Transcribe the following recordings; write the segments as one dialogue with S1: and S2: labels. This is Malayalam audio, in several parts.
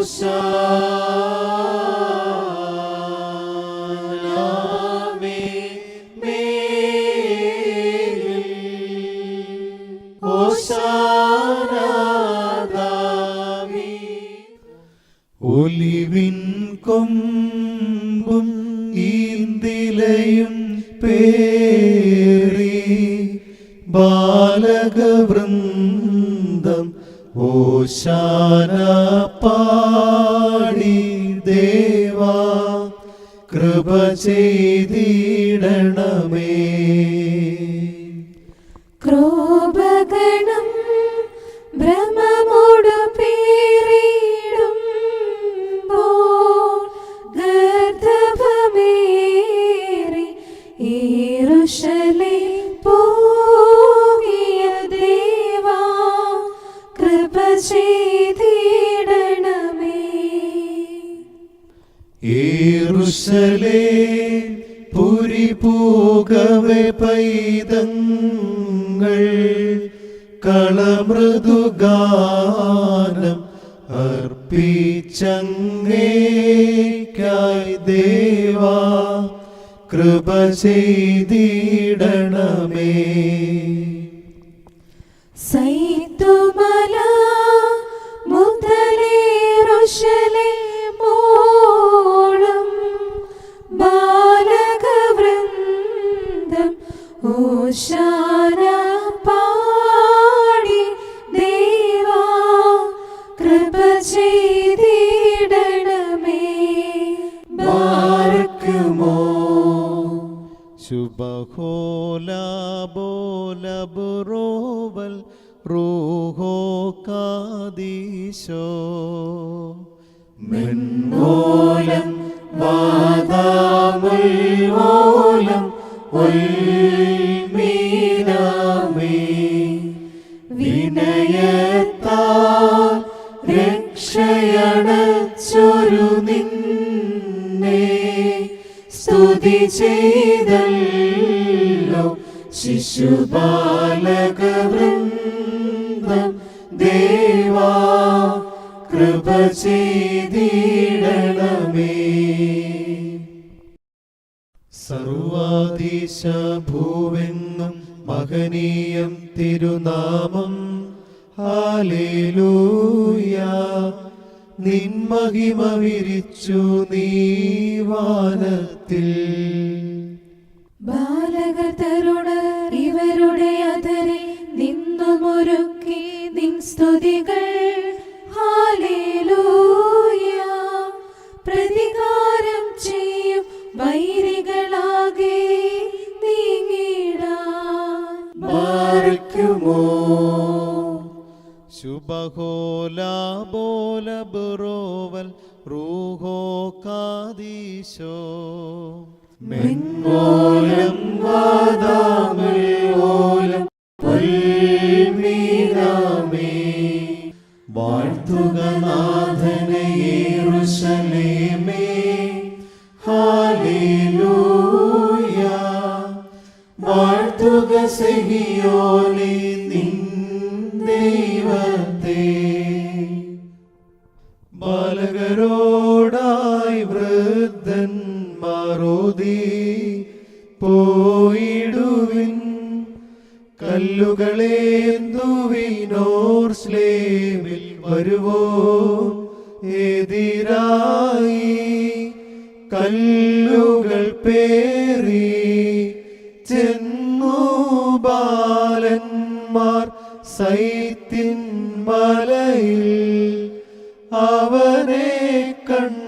S1: ഒലിവിൻ ഓശാന പാടി ദേവാ കൃപ ചെയ്തിടണമേ.
S2: ക്രോപഗണം ഭ്രമമോടു
S1: ഏറുശലേ പുരി പൂകവെ പൈതങ്ങൾ കളമൃദുഗാനം അർപ്പിച്ചങ്ങേക്കായി ദേവാ കൃപ ചെയ്തിടണമേ. ശുഭഹോല ബോല ബുറോവൽ റൂഹോ കാദീശോ മെൻമോലം വാദാമുൽമോലം ഉൽമീനാമേ. വിനയത്താ രക്ഷയണച്ചൊരു നിന്നെ സ്തുതി ചെയ്തല്ലോ ശിശുബാലകവൃന്ദം ദേവാ കൃപ ചെയ്തിടണമേ. സർവാദീശ ഭൂവെന്നും മഹനീയം തിരുനാമം ഹാലേലൂയ. നിൻമഹിമ വിരിച്ചു നീവാനത്തിൽ
S2: ബാലകർ തരുണർ ഇവരുടെ അതരെ നിന്നുമൊരുക്കി നിൻ സ്തുതികൾ. പ്രതികാരം ചെയ്യും വൈരികളാകെ നീങ്ങിടാൻ
S1: ബാരക്കുമോ ശുഭഹോല ബോല ബുറോവൽ റൂഹോ കാദീശോ മെൻമോലം വാദാമുൽമോലം പുൽമീനാമേ വാഴ്ത്തുക നാഥനെ യേറുശലേമേ ഹാലേലൂയ വാഴ്ത്തുക സഹിയോനെ പോയിടുവിൻ. കല്ലുകളേന്തുവിനോർ സ്ലേവിൽ വരുവോ? എതിരായി കല്ലുകൾ പേറി ചെന്നു ബാലന്മാർ സൈത്തിൻ മലയിൽ അവനെ കണ്ടപ്പോളുടനെ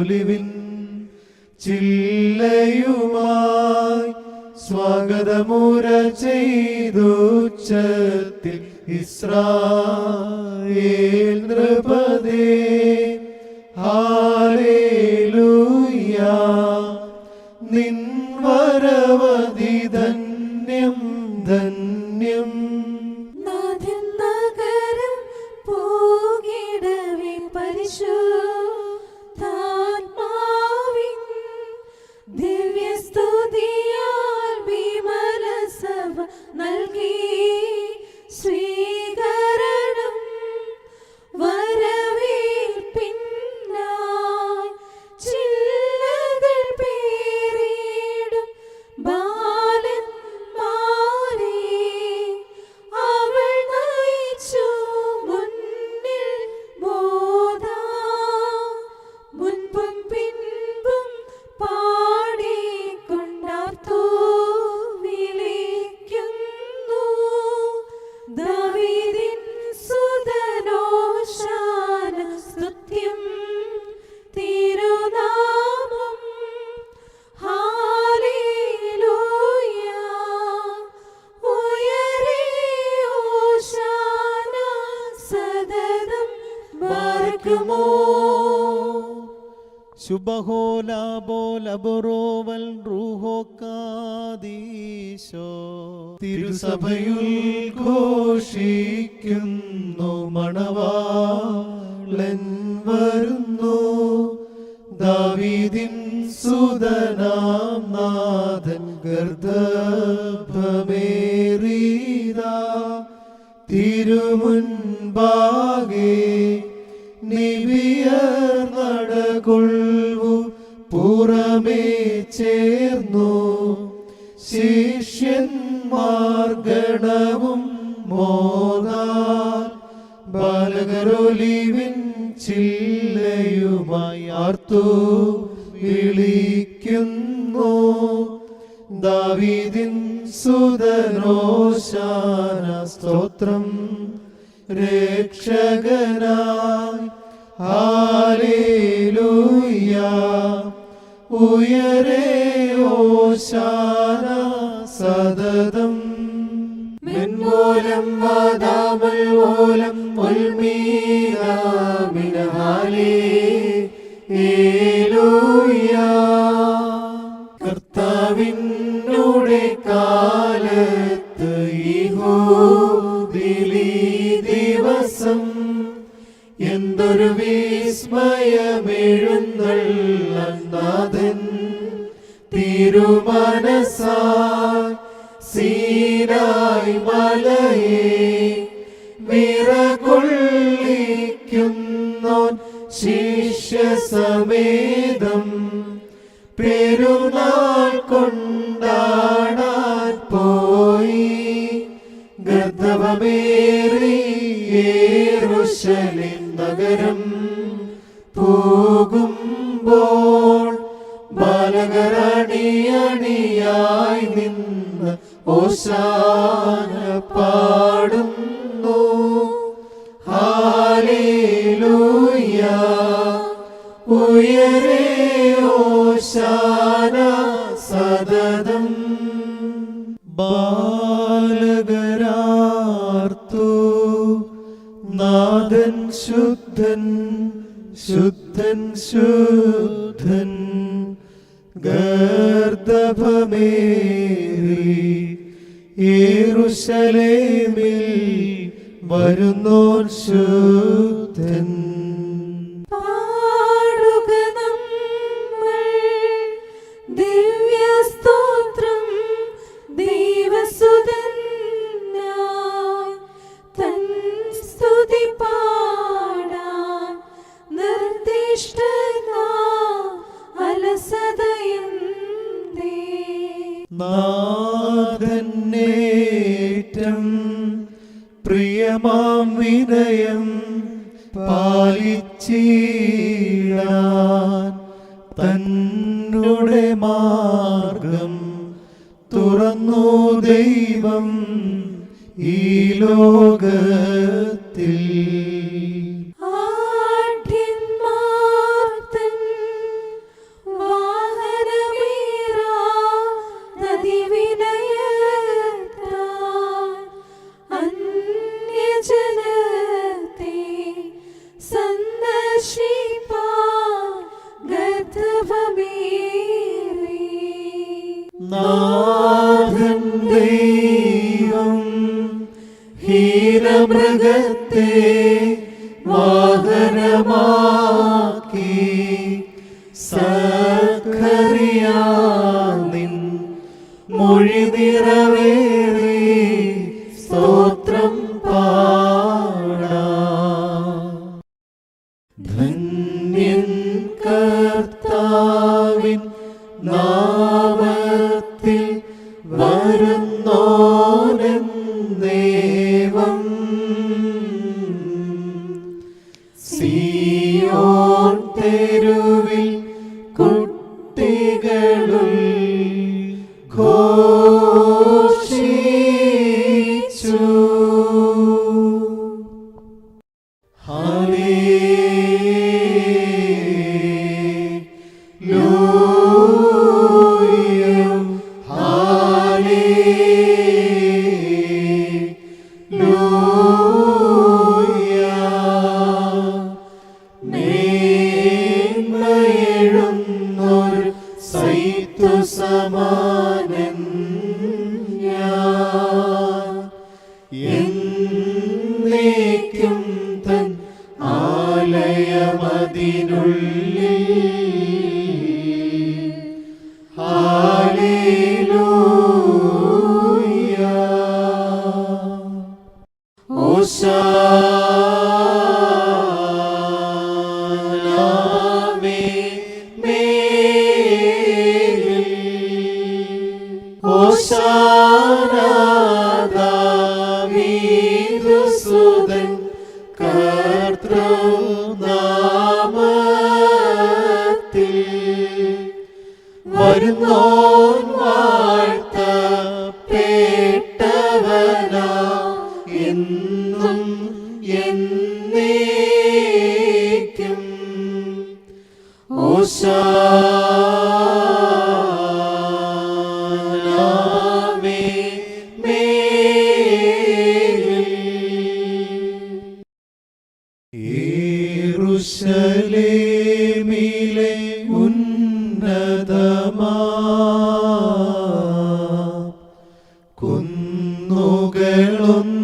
S1: ഒലിവിൻ ചില്ലയുമായി സ്വാഗതമുര ചെയ്തുച്ചത്തിൽ ഇസ്രായേൽ ഘോഷിക്കുന്നു മണവാളൻ ദാവീദിൻ സുതനോശാന സ്തോത്രം. രക്ഷകനായി ഹാലേലൂയ ഉയരേ ഓശാന സതതം. മെൻമൂലം വാദാമൽ മൂലം ഉൽമീനാമിനഹാലേ ഏലൂയ. എന്തൊരു വിസ്മയമെഴുന്നള്ളനാഥൻ. തിരുമനസാ സീനായി മലയെ വിറകൊള്ളിക്കുന്നോൻ ശിഷ്യസമേതം. പെരുന്നാൾ കൊണ്ടാടാൻ പോയി. ഗർദ്ധവമേറി യേറുശലേം നഗരം പോകുമ്പോൾ ബാലകരണിയണിയായി നിന്ന് ഓശാന പാടുന്നു. ഹാലേലൂയ ഉയരേ ഓശാന സതതം ബാലകരാർത്തു നാഥൻ ശുദ്ധൻ ശുദ്ധൻ ശുദ്ധൻ ഗർദഭമേറി യേറുശലേമിൽ വരുന്നോൻ ശുദ്ധൻ. നാമത്തിൽ വരുന്നോ Lord. കണ്ണുകളൊന്നും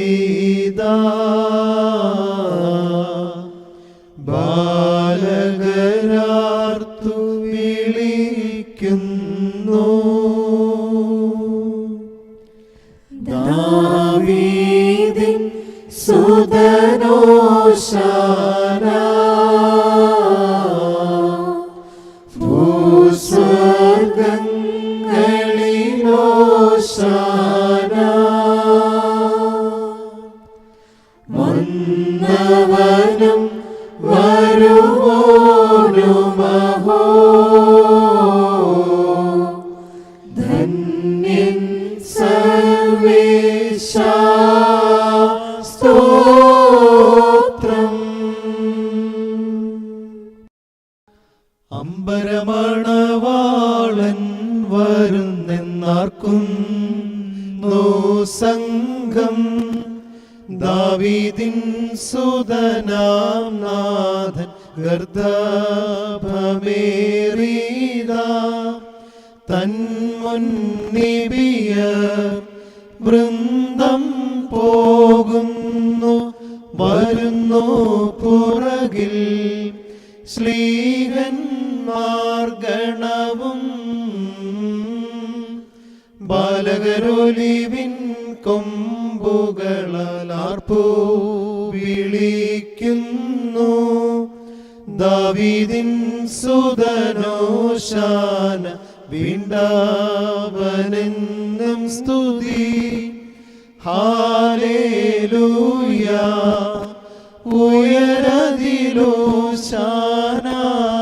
S1: vida. സ്തോത്രം. അമ്പരമണവാളൻ വരുന്നെന്നാർക്കും നോ സംഘം. ദാവീദിൻ സുതനാം നാഥൻ ഗർദ്ധ ബാലകരോലിവിൻ കൊമ്പുകളാർപ്പൂ വിളിക്കുന്നു. ദാവീതിൻ സുതനോശാന വീണ്ടാവനെന്നും സ്തുതി. ഹാലേലൂയ. ഉയരതിലോ ശാനാ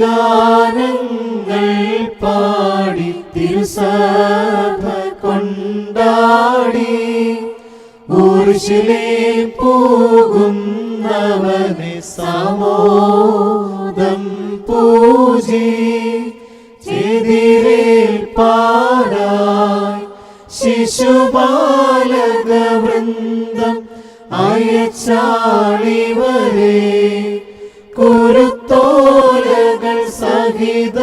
S1: ദിവ്യഗാനങ്ങൾ പാടി തിരുസഭ കൊണ്ടാടി. ഊർഷിലേ പോകുന്നവനെ സമോദം പൂജി. ചെതിരേൽപ്പാനായി ശിശുബാലക വൃന്ദം അയച്ചാളിവരെ. കുരുത്തോലകൾ شهيد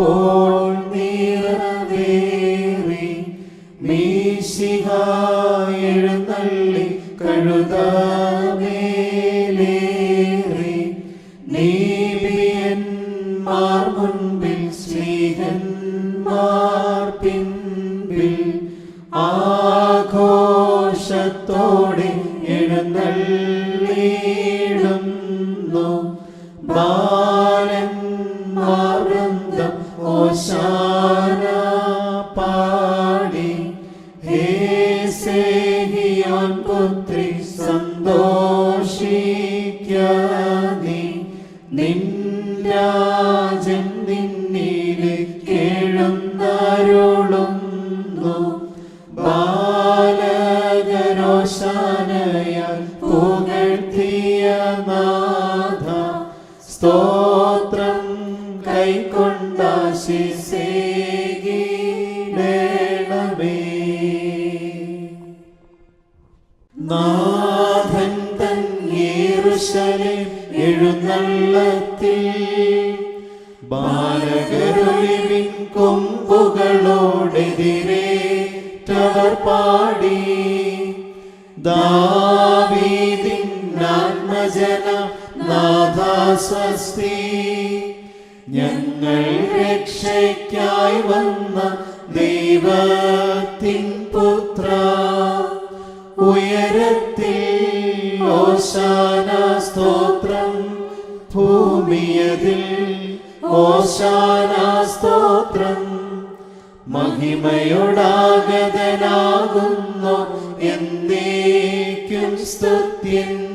S1: ഇപ്പോൾ നിറവേറി മീശിഹ നിൻ രാജൻ ആത്മജന നാഥാസ്വസ്തി. ഞങ്ങൾ രക്ഷയ്ക്കായി വന്ന ദൈവത്തിൻ പുത്ര. ഉയരത്തിൽ ഓശാന സ്തോത്രം. ഭൂമിയതിൽ ഓശാന സ്തോത്രം. മഹിമയോടാഗതനാകുന്നു എന്നേക്കും സ്തുത്യൻ.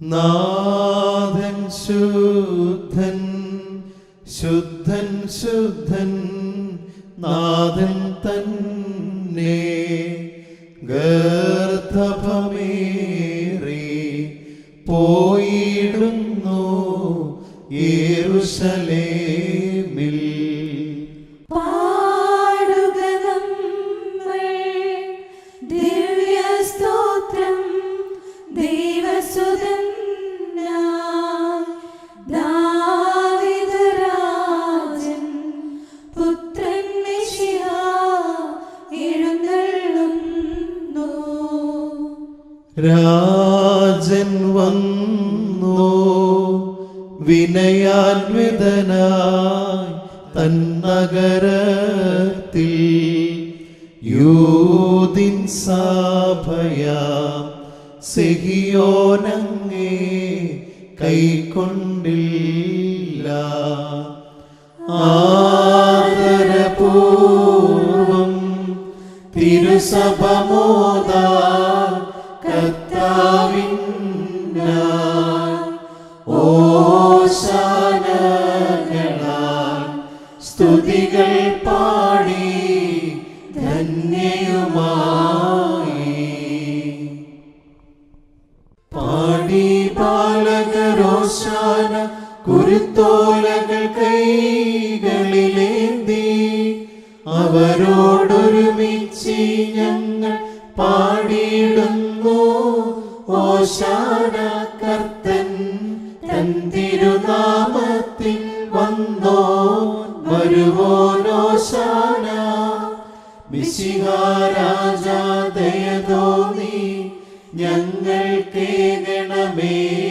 S1: നാഥൻ ശുദ്ധൻ ശുദ്ധൻ ശുദ്ധൻ നാഥൻ തന്നെ ഗർഭമേറി തന്നഗരത്തിൽ യൂതിൻ സഭയാ സെഹിയോനങ്ങേ കൈക്കൊണ്ടില്ല ആദരപൂർവം തിരുസഭമോദാ കുരുത്തോലകൾ കൈകളിലേന്തി അവരോടൊരുമിച്ച് ഞങ്ങൾ പാടിയിടുന്നു. ഓശാന കർത്തൻ തൻ തിരുനാമത്തിൽ വന്നോ? വരുവോനോശാന നീ. ഞങ്ങൾ ഞങ്ങൾക്ക്